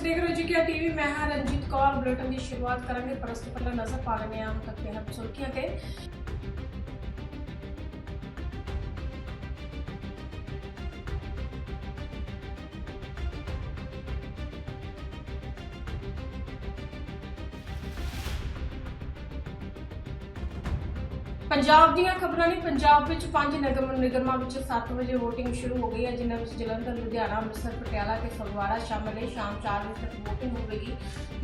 ਤੁਸੀਂ ਦੇਖ ਰਹੇ ਹੋ ਜੀ ਕਿ ਕੇ ਟੀਵੀ, ਮੈਂ ਹਾਂ ਰਣਜੀਤ ਕੌਰ। ਬੁਲੇਟਿਨ ਦੀ ਸ਼ੁਰੂਆਤ ਕਰਾਂਗੇ। ਪਰ ਉਸ ਤੋਂ ਪਹਿਲਾਂ ਨਜ਼ਰ ਪਾ ਲੈਂਦੇ ਹਾਂ, ਹੁਣ ਤੱਕ ਦੇ ਸੁਰਖੀਆਂ ਤੇ ਪੰਜਾਬ ਦੀਆਂ ਖਬਰਾਂ ਨੇ ਪੰਜਾਬ ਵਿੱਚ ਪੰਜ ਨਿਗਮ ਨਿਗਮਾਂ ਵਿੱਚ 7 ਵਜੇ VOTING ਸ਼ੁਰੂ ਹੋ ਗਈ ਹੈ, ਜਿਨ੍ਹਾਂ ਵਿੱਚ ਜਲੰਧਰ ਲੁਧਿਆਣਾ, ਅੰਮ੍ਰਿਤਸਰ, ਪਟਿਆਲਾ ਤੇ ਫਗਵਾੜਾ ਸ਼ਾਮਲ ਨੇ। ਸ਼ਾਮ 4 ਵਜੇ ਤੱਕ VOTING ਹੋਵੇਗੀ।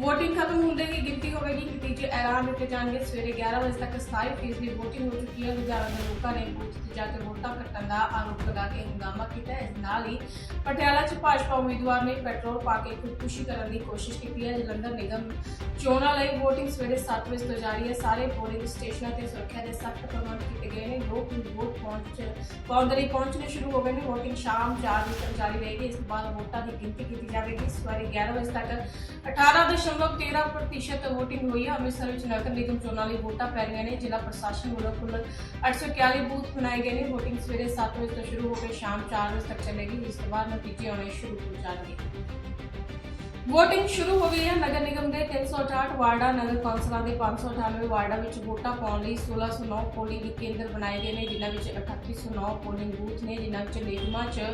VOTING ਖਤਮ ਹੁੰਦੇ ਹੀ ਗਿਣਤੀ ਹੋਵੇਗੀ। ਨਤੀਜੇ ਐਲਾਨ ਦਿੱਤੇ ਜਾਣਗੇ। ਸਵੇਰੇ 11 ਵਜੇ ਤੱਕ 27% ਦੀ VOTING ਹੋ ਚੁੱਕੀ ਹੈ। ਲੁਧਿਆਣਾ ਦੇ ਲੋਕਾਂ ਨੇ ਬੂਥ ਤੇ ਜਾ ਕੇ ਵੋਟਾਂ ਕੱਟਣ ਦਾ ਆਰੋਪ ਲਗਾ ਕੇ ਹੰਗਾਮਾ ਕੀਤਾ ਇਸ ਨਾਲ ਹੀ ਪਟਿਆਲਾ 'ਚ ਭਾਜਪਾ ਉਮੀਦਵਾਰ ਨੇ ਪੈਟਰੋਲ ਪਾ ਕੇ ਖੁਦਕੁਸ਼ੀ ਕਰਨ ਦੀ ਕੋਸ਼ਿਸ਼ ਕੀਤੀ ਹੈ। ਜਲੰਧਰ ਨਿਗਮ ਚੋਣਾਂ ਲਈ VOTING ਸਵੇਰੇ 7 ਵਜੇ ਤੋਂ ਜਾਰੀ ਹੈ। ਸਾਰੇ ਪੋਲਿੰਗ ਸਟੇਸ਼ਨਾਂ ਤੇ ਸੁਰੱਖਿਆ ਦੇ ਸਖਤ ਪ੍ਰਬੰਧ ਕੀਤੇ ਗਏ ਨੇ ਲੋਕ ਵੋਟ ਪਹੁੰਚ ਪਾਉਣ ਦੇ ਲਈ ਪਹੁੰਚਣੇ ਸ਼ੁਰੂ ਹੋ ਗਏ ਨੇ। VOTING ਸ਼ਾਮ 4 ਵਜੇ ਤੱਕ ਜਾਰੀ ਰਹੇਗੀ। ਇਸ ਤੋਂ ਬਾਅਦ ਵੋਟਾਂ ਦੀ ਗਿਣਤੀ ਕੀਤੀ ਜਾਵੇਗੀ। ਸਵੇਰੇ 11 ਵਜੇ ਤੱਕ 18.13% ਵੋਟਿੰਗ ਹੋਈ ਹੈ। ਅੰਮ੍ਰਿਤਸਰ ਵਿੱਚ ਨਗਰ ਨਿਗਮ ਚੋਣਾਂ ਲਈ ਵੋਟਾਂ ਪੈ ਰਹੀਆਂ ਨੇ। ਜ਼ਿਲ੍ਹਾ ਪ੍ਰਸ਼ਾਸਨ ਵੱਲੋਂ ਕੁੱਲ 841 ਬੂਥ ਬਣਾਏ ਗਏ ਨੇ। ਵੋਟਿੰਗ ਸਵੇਰੇ 7 ਵਜੇ ਤੋਂ ਸ਼ੁਰੂ ਹੋ ਕੇ ਸ਼ਾਮ 4 ਵਜੇ ਤੱਕ ਚੱਲੇਗੀ। ਇਸ ਤੋਂ ਬਾਅਦ ਨਤੀਜੇ ਆਉਣੇ ਸ਼ੁਰੂ ਹੋ ਜਾਣਗੇ। VOTING ਸ਼ੁਰੂ ਹੋ ਗਈ ਹੈ। ਨਗਰ ਨਿਗਮ ਦੇ 368 ਵਾਰਡਾਂ, ਨਗਰ ਕੌਂਸਲਾਂ ਦੇ 598 ਵਾਰਡਾਂ ਵਿੱਚ ਵੋਟਾਂ ਪਾਉਣ ਲਈ 1609 ਪੋਲਿੰਗ ਕੇਂਦਰ ਬਣਾਏ ਗਏ ਨੇ, ਜਿਨ੍ਹਾਂ ਵਿੱਚ 3809 ਪੋਲਿੰਗ ਬੂਥ ਨੇ, ਜਿਨ੍ਹਾਂ ਵਿੱਚ ਨਿਗਮਾਂ 'ਚ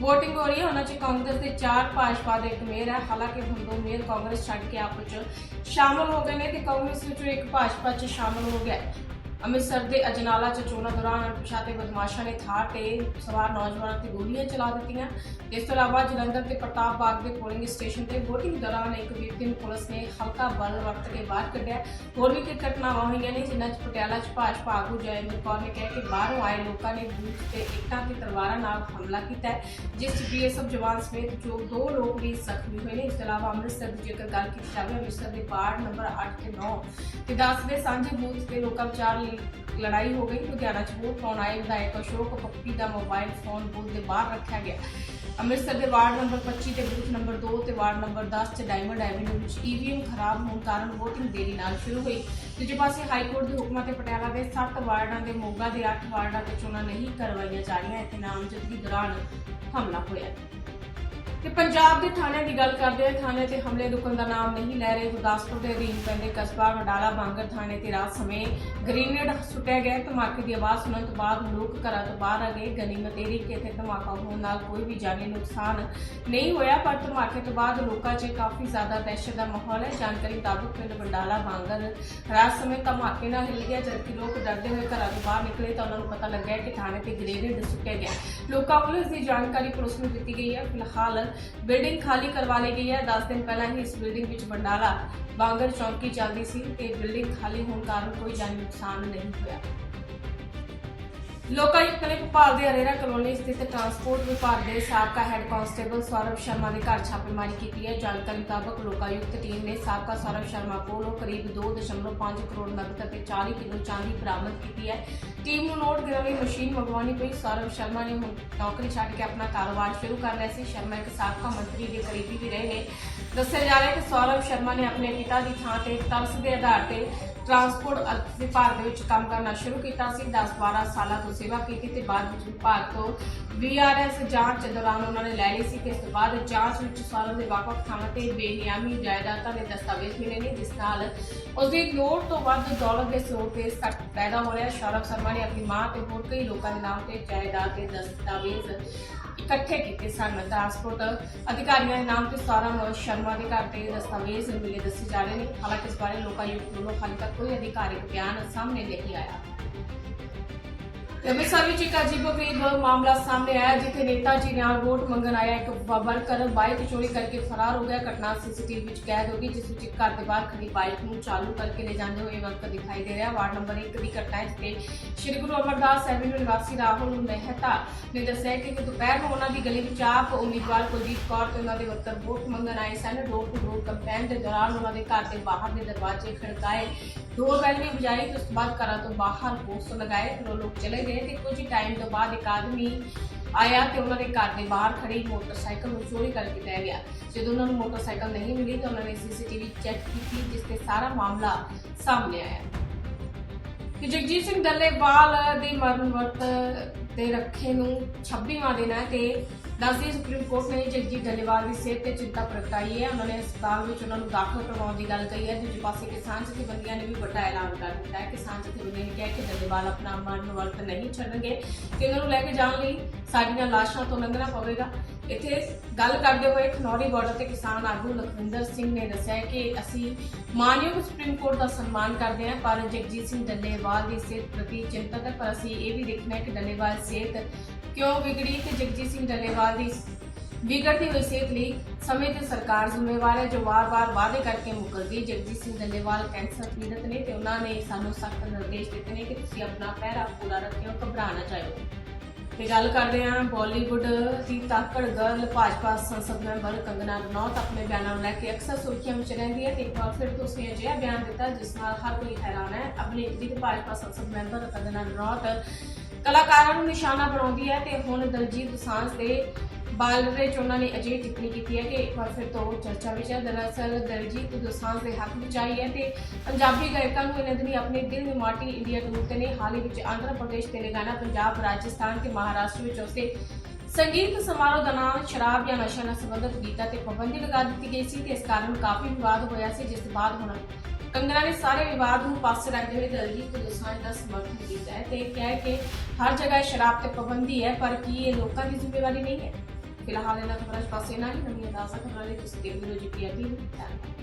VOTING ਹੋ ਰਹੀ ਹੈ। ਉਹਨਾਂ 'ਚ ਕਾਂਗਰਸ ਦੇ 4 ਭਾਜਪਾ ਦੇ ਇੱਕ ਮੇਅਰ ਹੈ। ਹਾਲਾਂਕਿ ਹੁਣ ਦੋ ਮੇਅਰ ਕਾਂਗਰਸ ਛੱਡ ਕੇ ਆਪਸ 'ਚ ਸ਼ਾਮਲ ਹੋ ਗਏ ਨੇ ਤੇ ਕਾਂਗਰਸ ਵਿੱਚੋਂ ਇੱਕ ਭਾਜਪਾ 'ਚ ਸ਼ਾਮਲ ਹੋ ਗਿਆ ਅੰਮ੍ਰਿਤਸਰ ਦੇ ਅਜਨਾਲਾ ਚ ਚੋਣਾਂ ਦੌਰਾਨ ਅਣਪਛਾਤੇ ਬਦਮਾਸ਼ਾਂ ਨੇ ਥਾਰ ਤੇ ਸਵਾਰ ਨੌਜਵਾਨਾਂ ਤੇ ਗੋਲੀਆਂ ਚਲਾ ਦਿੱਤੀਆਂ। ਇਸ ਤੋਂ ਇਲਾਵਾ ਜਲੰਧਰ ਤੇ ਪ੍ਰਤਾਪ ਬਾਗ ਦੇ ਪੋਲਿੰਗ ਸਟੇਸ਼ਨ ਤੇ VOTING ਦੌਰਾਨ ਇੱਕ ਵਿਅਕਤੀ ਨੂੰ ਪੁਲਿਸ ਨੇ ਹਲਕਾ ਬਲ ਵਰਤ ਕੇ ਬਾਹਰ ਕੱਢਿਆ। ਹੋਰ ਵੀ ਕਈ ਘਟਨਾਵਾਂ ਹੋਈਆਂ ਨੇ, ਜਿਨ੍ਹਾਂ 'ਚ ਪਟਿਆਲਾ 'ਚ ਭਾਜਪਾ ਆਗੂ ਜੈਮੀਰ ਕੌਰ ਨੇ ਕਿਹਾ ਕਿ ਬਾਹਰੋਂ ਆਏ ਲੋਕਾਂ ਨੇ ਬੂਥ ਤੇ ਇੱਟਾਂ ਤੇ ਤਲਵਾਰਾਂ ਨਾਲ ਹਮਲਾ ਕੀਤਾ ਜਿਸ 'ਚ ਬੀਐਸਐਫ ਜਵਾਨ ਸਮੇਤ ਜੋ ਦੋ ਲੋਕ ਵੀ ਜ਼ਖਮੀ ਹੋਏ ਨੇ। ਇਸ ਤੋਂ ਇਲਾਵਾ ਅੰਮ੍ਰਿਤਸਰ ਦੀ ਜੇਕਰ ਗੱਲ ਕੀਤੀ ਜਾਵੇ, ਅੰਮ੍ਰਿਤਸਰ ਦੇ ਵਾਰਡ ਨੰਬਰ 8 ਤੇ 9 ਤੇ 10 ਦੇ ਸਾਂਝੇ ਬੂਥ ਤੇ ਲੋਕਾਂ ਵਿਚਾਰ ਲਈ ਲੜਾਈ ਹੋ ਗਈ। ਲੁਧਿਆਣਾ ਚ ਵੋਟ ਪਾਉਣ ਆਏ ਵਿਧਾਇਕ ਅਸ਼ੋਕ ਪੱਪੀ ਦਾ ਮੋਬਾਈਲ ਫੋਨ ਬੂਥ ਦੇ ਬਾਹਰ ਰੱਖਿਆ ਗਿਆ। ਅੰਮ੍ਰਿਤਸਰ ਦੇ ਵਾਰਡ ਨੰਬਰ 25 ਤੇ ਬੂਥ ਨੰਬਰ 2 ਤੇ ਵਾਰਡ ਨੰਬਰ 10 ਚ ਡਾਇਮੰਡ ਐਵਨਿਊ ਵਿੱਚ ਈਵੀਐਮ ਖਰਾਬ ਹੋਣ ਕਾਰਨ VOTING ਦੇਰੀ ਨਾਲ ਸ਼ੁਰੂ ਹੋਈ। ਦੂਜੇ ਪਾਸੇ ਹਾਈ ਕੋਰਟ ਦੇ ਹੁਕਮਾਂ ਤੇ ਪਟਿਆਲਾ ਦੇ 7 ਵਾਰਡਾਂ ਦੇ ਮੋਗਾ ਦੇ 8 ਵਾਰਡਾਂ ਤੇ ਚੋਣਾਂ ਨਹੀਂ ਕਰਵਾਈਆਂ ਜਾ ਰਹੀਆਂ। ਇੱਥੇ ਨਾਮਜ਼ਦਗੀ ਦੌਰਾਨ ਹਮਲਾ ਹੋਇਆ। ਤੇ ਪੰਜਾਬ ਦੇ ਥਾਣਿਆਂ ਦੀ ਗੱਲ ਕਰਦੇ ਹਾਂ ਥਾਣੇ ਤੇ ਹਮਲੇ ਰੁਕਣ ਦਾ ਨਾਮ ਨਹੀਂ ਲੈ ਰਹੇ ਗੁਰਦਾਸਪੁਰ ਦੇ ਅਧੀਨ ਪੈਂਦੇ ਕਸਬਾ ਵਡਾਲਾ ਬਾਂਗਰ ਥਾਣੇ ਤੇ ਰਾਤ ਸਮੇਂ ਗ੍ਰੇਨੇਡ ਸੁੱਟਿਆ ਗਿਆ। ਧਮਾਕੇ ਦੀ ਆਵਾਜ਼ ਸੁਣਨ ਤੋਂ ਬਾਅਦ ਲੋਕ ਘਰਾਂ ਤੋਂ ਬਾਹਰ ਆ ਗਏ। ਗਨੀਮਤ ਇਹ ਰਹੀ ਕਿ ਇੱਥੇ ਧਮਾਕਾ ਹੋਣ ਨਾਲ ਕੋਈ ਵੀ ਜਾਨੀ ਨੁਕਸਾਨ ਨਹੀਂ ਹੋਇਆ, ਪਰ ਧਮਾਕੇ ਤੋਂ ਬਾਅਦ ਲੋਕਾਂ 'ਚ ਕਾਫੀ ਜ਼ਿਆਦਾ ਦਹਿਸ਼ਤ ਦਾ ਮਾਹੌਲ ਹੈ। ਜਾਣਕਾਰੀ ਮੁਤਾਬਕ ਪਿੰਡ ਵਡਾਲਾ ਬਾਂਗਰ ਰਾਤ ਸਮੇਂ ਧਮਾਕੇ ਨਾਲ ਹਿੱਲ ਗਿਆ। ਜਦਕਿ ਲੋਕ ਡਰਦੇ ਹੋਏ ਘਰਾਂ ਤੋਂ ਬਾਹਰ ਨਿਕਲੇ ਤਾਂ ਉਹਨਾਂ ਨੂੰ ਪਤਾ ਲੱਗਿਆ ਕਿ ਥਾਣੇ ਤੇ ਗ੍ਰੇਨੇਡ ਸੁੱਟਿਆ ਗਿਆ। ਲੋਕਾਂ ਵੱਲੋਂ ਇਸ ਦੀ ਜਾਣਕਾਰੀ ਪੁਲਿਸ ਨੂੰ ਦਿੱਤੀ ਗਈ ਹੈ। ਫਿਲਹਾਲ ਬਿਲਡਿੰਗ ਖਾਲੀ ਕਰਵਾ ਲਈ ਗਈ ਹੈ। 10 ਦਿਨ ਪਹਿਲਾਂ ਹੀ ਇਸ ਬਿਲਡਿੰਗ ਵਿੱਚ ਭੰਡਾਰਾ ਬਾਂਗਰ ਚੌਂਕੀ ਚੱਲਦੀ ਸੀ ਤੇ ਬਿਲਡਿੰਗ ਖਾਲੀ ਹੋਣ ਕਾਰਨ ਕੋਈ ਜਾਨੀ ਨੁਕਸਾਨ ਨਹੀਂ ਹੋਇਆ। ਲੋਕਾਯੁਕਤ ਨੇ ਭੋਪਾਲ ਦੇ ਅਰੇਰਾ ਕਲੋਨੀ ਸਥਿਤ ਟਰਾਂਸਪੋਰਟ ਵਿਭਾਗ ਦੇ ਸਾਬਕਾ ਹੈੱਡ ਕਾਂਸਟੇਬਲ ਸੌਰਵ ਸ਼ਰਮਾ ਦੇ ਘਰ ਛਾਪੇਮਾਰੀ ਕੀਤੀ ਹੈ। ਜਾਣਕਾਰੀ ਮੁਤਾਬਕ ਲੋਕਾਯੁਕਤ ਟੀਮ ਨੇ ਸਾਬਕਾ ਸੌਰਵ ਸ਼ਰਮਾ ਕੋਲੋਂ ਕਰੀਬ 2.5 ਕਰੋੜ ਨਕਦ ਅਤੇ 40 ਕਿਲੋ ਚਾਂਦੀ ਬਰਾਮਦ ਕੀਤੀ ਹੈ। ਟੀਮ ਨੂੰ ਨੋਟ ਗਿਣਨ ਲਈ ਮਸ਼ੀਨ ਮੰਗਵਾਉਣੀ ਪਈ। ਸੌਰਵ ਸ਼ਰਮਾ ਨੇ ਨੌਕਰੀ ਛੱਡ ਕੇ ਆਪਣਾ ਕਾਰੋਬਾਰ ਸ਼ੁਰੂ ਕਰ ਲਿਆ ਸੀ। ਸ਼ਰਮਾ ਇੱਕ ਸਾਬਕਾ ਮੰਤਰੀ ਦੇ ਕਰੀਬੀ ਵੀ ਰਹੇ ਨੇ। ਦੱਸਿਆ ਜਾ ਰਿਹਾ ਹੈ ਕਿ ਸੌਰਵ ਸ਼ਰਮਾ ਨੇ ਆਪਣੇ ਪਿਤਾ ਦੀ ਥਾਂ ਤੇ ਤਰਸ ਦੇ ਆਧਾਰ ਤੇ ਟਰਾਂਸਪੋਰਟ ਵਿਭਾਗ ਦੇ ਵਿੱਚ ਕੰਮ ਕਰਨਾ ਸ਼ੁਰੂ ਕੀਤਾ ਸੀ। 10-12 ਸਾਲਾਂ ਤੋਂ ਸੇਵਾ ਕੀਤੀ ਤੇ ਬਾਅਦ ਵਿੱਚ ਵਿਭਾਗ ਤੋਂ ਵੀਆਰਐਸ ਜਾਂਚ ਦੌਰਾਨ ਉਹਨਾਂ ਨੇ ਲੈ ਲਈ ਸੀ ਤੇ ਇਸ ਤੋਂ ਬਾਅਦ ਜਾਂਚ ਵਿੱਚ ਸੌਰਵ ਦੇ ਵੱਖ-ਵੱਖ ਥਾਵਾਂ ਤੇ ਬੇਨਿਆਮੀ ਜਾਇਦਾਦਾਂ ਦੇ ਦਸਤਾਵੇਜ਼ ਮਿਲੇ ਨੇ, ਜਿਸ ਨਾਲ ਉਸ ਦੀ ਲੋੜ ਤੋਂ ਵੱਧ ਦੌਲਤ ਦੇ ਸਰੋਤ ਤੇ ਸੱਟ ਪੈਦਾ ਹੋ ਰਿਹਾ। ਸੌਰਵ ਸ਼ਰਮਾ ਨੇ ਆਪਣੀ ਮਾਂ ਤੇ ਹੋਰ ਕਈ ਲੋਕਾਂ ਦੇ ਨਾਮ ਤੇ ਜਾਇਦਾਦ ਦੇ ਦਸਤਾਵੇਜ਼ ਇਕੱਠੇ ਕੀਤੇ ਸਨ। ਟਰਾਂਸਪੋਰਟ ਅਧਿਕਾਰੀਆਂ ਦੇ ਨਾਮ ਤੇ ਸੌਰਵ ਸ਼ਰਮਾ ਦੇ ਘਰ ਤੇ ਦਸਤਾਵੇਜ਼ ਮਿਲੇ ਦੱਸੇ ਜਾ ਰਹੇ ਨੇ। ਹਾਲਾਂਕਿ ਇਸ ਬਾਰੇ ਲੋਕਾਯੁਕਤ ਵੱਲੋਂ ਹਾਲੇ ਤੱਕ ਕੋਈ ਅਧਿਕਾਰਿਕ ਬਿਆਨ ਸਾਹਮਣੇ ਨਹੀਂ ਆਇਆ। ਅੰਮ੍ਰਿਤਸਰ ਵਿੱਚ ਇੱਕ ਅਜੀਬੋ-ਗਰੀਬ ਮਾਮਲਾ ਸਾਹਮਣੇ ਆਇਆ, ਜਿੱਥੇ ਨੇਤਾ ਜੀ ਨਾਲ ਵੋਟ ਮੰਗਣ ਆਇਆ, ਇੱਕ ਵਰਕਰ ਬਾਈਕ ਚੋਰੀ ਕਰਕੇ ਫਰਾਰ ਹੋ ਗਿਆ। ਘਟਨਾ ਸੀਸੀਟੀਵੀ ਵਿੱਚ ਕੈਦ ਹੋ ਗਈ, ਜਿਸ ਵਿੱਚ ਘਰ ਦੇ ਬਾਹਰ ਖੜੀ ਬਾਈਕ ਨੂੰ ਚਾਲੂ ਕਰਕੇ ਲੈ ਜਾਂਦੇ ਹੋਏ ਵਰਕਰ ਦਿਖਾਈ ਦੇ ਰਿਹਾ। ਵਾਰਡ ਨੰਬਰ 1 ਦੀ ਘਟਨਾ ਜਿੱਥੇ ਸ਼੍ਰੀ ਗੁਰੂ ਅਮਰਦਾਸ ਐਵਨਿਊ ਨਿਵਾਸੀ ਰਾਹੁਲ ਮਹਿਤਾ ਨੇ ਦੱਸਿਆ ਕਿ ਦੁਪਹਿਰ ਨੂੰ ਉਹਨਾਂ ਦੀ ਗਲੀ ਵਿੱਚ ਆਪ ਉਮੀਦਵਾਰ ਕੁਲਦੀਪ ਕੌਰ ਤੇ ਉਹਨਾਂ ਦੇ ਵਰਕਰ ਵੋਟ ਮੰਗਣ ਆਏ ਸਨ। ਡੋਰ ਟੂ ਡੋਰ ਕੰਪੇਨ ਦੇ ਦੌਰਾਨ ਉਹਨਾਂ ਦੇ ਘਰ ਦੇ ਬਾਹਰ ਦੇ ਦਰਵਾਜ਼ੇ ਖੜਕਾਏ। ਡੋਰ ਬੈਲ ਵੀ ਵਜਾਈ ਤੇ ਉਸ ਤੋਂ ਬਾਅਦ ਘਰਾਂ ਤੋਂ ਬਾਹਰ ਪੋਸਟਰ ਲਗਾਏ, ਫਿਰ ਉਹ ਲੋਕ ਚਲੇ ਗਏ ਤੇ ਕੁਝ ਟਾਈਮ ਤੋਂ ਬਾਅਦ ਇੱਕ ਆਦਮੀ ਆਇਆ ਤੇ ਉਹਨਾਂ ਦੇ ਘਰ ਦੇ ਬਾਹਰ ਖੜੀ, ਮੋਟਰਸਾਈਕਲ ਨੂੰ ਚੋਰੀ ਕਰਕੇ ਲੈ ਗਿਆ। ਜਦੋਂ ਉਹਨਾਂ ਨੂੰ ਮੋਟਰਸਾਈਕਲ ਨਹੀਂ ਮਿਲੀ ਤਾਂ ਉਹਨਾਂ ਨੇ ਸੀਸੀਟੀਵੀ ਚੈੱਕ ਕੀਤੀ, ਜਿਸ ਤੇ ਸਾਰਾ ਮਾਮਲਾ ਸਾਹਮਣੇ ਆਇਆ। ਕਿ ਜਗਜੀਤ ਸਿੰਘ ਡੱਲੇਵਾਲ ਦੀ ਮਰਨ ਵਰਤ ਤੇ ਰੱਖੇ ਨੂੰ 26ਵਾਂ ਦਿਨ ਹੈ ਤੇ ਦੱਸਦੀ ਸੁਪਰੀਮ ਕੋਰਟ ਨੇ ਜਗਜੀਤ ਡੱਲੇਵਾਲ ਦੀ ਸਿਹਤ ਤੇ ਚਿੰਤਾ ਪ੍ਰਗਟਾਈ ਹੈ। ਉਹਨਾਂ ਨੇ ਹਸਪਤਾਲ ਵਿੱਚ ਉਹਨਾਂ ਨੂੰ ਦਾਖਲ ਕਰਵਾਉਣ ਦੀ ਗੱਲ ਕਹੀ ਹੈ। ਦੂਜੇ ਪਾਸੇ ਕਿਸਾਨ ਜਥੇਬੰਦੀਆਂ ਨੇ ਵੀ ਵੱਡਾ ਐਲਾਨ ਕਰ ਦਿੱਤਾ ਹੈ। ਕਿਸਾਨ ਜਥੇਬੰਦੀਆਂ ਨੇ ਕਿਹਾ ਕਿ ਡੱਲੇਵਾਲ ਆਪਣਾ ਵਰਤ ਨਹੀਂ ਛੱਡਣਗੇ ਕਿ ਉਹਨਾਂ ਨੂੰ ਲੈ ਕੇ ਜਾਣ ਲਈ ਸਾਡੀਆਂ ਲਾਸ਼ਾਂ ਤੋਂ ਲੰਘਣਾ ਪਵੇਗਾ। ਇੱਥੇ ਗੱਲ ਕਰਦੇ ਹੋਏ ਖਨੌਰੀ ਬਾਰਡਰ ਤੇ ਕਿਸਾਨ ਆਗੂ ਲਖਵਿੰਦਰ ਸਿੰਘ ਨੇ ਦੱਸਿਆ ਕਿ ਅਸੀਂ ਮਾਨਯੋਗ ਸੁਪਰੀਮ ਕੋਰਟ ਦਾ ਸਨਮਾਨ ਕਰਦੇ ਹਾਂ, ਪਰ ਜਗਜੀਤ ਸਿੰਘ ਡੱਲੇਵਾਲ ਦੀ ਸਿਹਤ ਪ੍ਰਤੀ ਚਿੰਤਤ ਹੈ। ਪਰ ਅਸੀਂ ਇਹ ਵੀ ਦੇਖਣਾ ਹੈ ਕਿ ਡੱਲੇਵਾਲ ਸਿਹਤ ਕਿਉਂ ਵਿਗੜੀ ਤੇ ਜਗਜੀਤ ਸਿੰਘ ਡੱਲੇਵਾਲ ਦੀ ਵਿਗੜਦੀ ਹੋਈ ਸਿਹਤ ਲਈ ਸਮੇਂ ਤੇ ਸਰਕਾਰ ਜ਼ਿੰਮੇਵਾਰ ਹੈ, ਜੋ ਵਾਰ-ਵਾਰ ਵਾਅਦੇ ਕਰਕੇ ਮੁਕਰਦੀ ਜਗਜੀਤ ਸਿੰਘ ਡੱਲੇਵਾਲ ਕੈਂਸਰ ਪੀੜਤ ਨੇ ਤੇ ਉਹਨਾਂ ਨੇ ਸਾਨੂੰ ਸਖਤ ਨਿਰਦੇਸ਼ ਦਿੱਤੇ ਨੇ ਕਿ ਤੁਸੀਂ ਆਪਣਾ ਪਹਿਰਾ ਪੂਰਾ ਰੱਖਿਓ ਘਬਰਾ ਨਾ ਜਾਇਓ। ਤੇ ਗੱਲ ਕਰਦੇ ਹਾਂ ਬਾਲੀਵੁੱਡ ਦੀ ਤਾਕੜ ਗਰਲ ਭਾਜਪਾ ਸੰਸਦ ਮੈਂਬਰ ਕੰਗਨਾ ਰਣੌਤ ਆਪਣੇ ਬਿਆਨਾਂ ਨੂੰ ਲੈ ਕੇ ਅਕਸਰ ਸੁਰਖੀਆਂ ਵਿੱਚ ਰਹਿੰਦੀ ਹੈ ਤੇ ਇੱਕ ਵਾਰ ਫਿਰ ਤੋਂ ਉਸਨੇ ਅਜਿਹਾ ਬਿਆਨ ਦਿੱਤਾ ਜਿਸ ਨਾਲ ਹਰ ਕੋਈ ਹੈਰਾਨ ਹੈ। ਅਭਿਨੇਤਰੀ ਤੇ ਭਾਜਪਾ ਸੰਸਦ ਮੈਂਬਰ ਕੰਗਨਾ ਰਣੌਤ ਕਲਾਕਾਰਾਂ ਨੂੰ ਨਿਸ਼ਾਨਾ ਬਣਾਉਂਦੀ ਹੈ ਤੇ ਹੁਣ ਦਲਜੀਤ ਦੋਸਾਂਝ ਦੇ ਬਾਲਰੇ ਚ ਉਹਨਾਂ ਨੇ ਅਜਿਹੀ ਟਿੱਪਣੀ ਕੀਤੀ ਹੈ ਕਿ ਇੱਕ ਵਾਰ ਫਿਰ ਤੋਂ ਚਰਚਾ ਵਿੱਚ ਹੈ। ਦਰਅਸਲ ਦਲਜੀਤ ਦੋਸਾਂਝ ਦੇ ਹੱਕ ਵਿੱਚ ਆਈ ਹੈ ਤੇ ਪੰਜਾਬੀ ਗਾਇਕਾਂ ਨੂੰ ਇਹਨਾਂ ਦਿਨੀ ਆਪਣੇ ਦਿਲ ਦੀ ਮਾਟੀ ਇੰਡੀਆ ਟੂਰ ਤੇ ਨੇ। ਹਾਲ ਹੀ ਵਿੱਚ ਆਂਧਰਾ ਪ੍ਰਦੇਸ਼ ਤੇਲੰਗਾਨਾ ਪੰਜਾਬ, ਰਾਜਸਥਾਨ ਤੇ ਮਹਾਰਾਸ਼ਟਰ ਵਿੱਚ ਉਸੇ ਸੰਗੀਤ ਸਮਾਰੋਹ ਦੌਰਾਨ ਸ਼ਰਾਬ ਜਾਂ ਨਸ਼ਾ ਨਾਲ ਸੰਬੰਧਿਤ ਗੀਤਾਂ ਤੇ ਪਾਬੰਦੀ ਲਗਾ ਦਿੱਤੀ ਗਈ ਸੀ ਤੇ ਇਸ ਕਾਰਨ ਕਾਫੀ ਵਿਵਾਦ ਹੋਇਆ ਸੀ, ਜਿਸ ਤੋਂ ਬਾਅਦ ਹੁਣ ਕੰਗਨਾ ਨੇ ਸਾਰੇ ਵਿਵਾਦ ਨੂੰ ਪਾਸੇ ਰੱਖਦੇ ਹੋਏ ਦਲਜੀਤ ਦੋਸਾਂਝ ਦਾ ਸਮਰਥਨ ਕੀਤਾ ਹੈ ਤੇ ਕਿਹਾ ਕਿ ਹਰ ਜਗ੍ਹਾ ਸ਼ਰਾਬ ਤੇ ਪਾਬੰਦੀ ਹੈ, ਪਰ ਕੀ ਇਹ ਲੋਕਾਂ ਦੀ ਜ਼ਿੰਮੇਵਾਰੀ ਨਹੀਂ ਹੈ? ਫਿਲਹਾਲ ਇਹਨਾਂ ਖਬਰਾਂ 'ਚ ਪਾਸੇ ਨਾਲ ਹੀ ਨਵੀਆਂ ਤਾਜ਼ਾ ਖਬਰਾਂ ਲਈ ਤੁਸੀਂ ਦੇਖਦੇ ਰਹੋ ਜੀ ਪੀਆਰਟੀ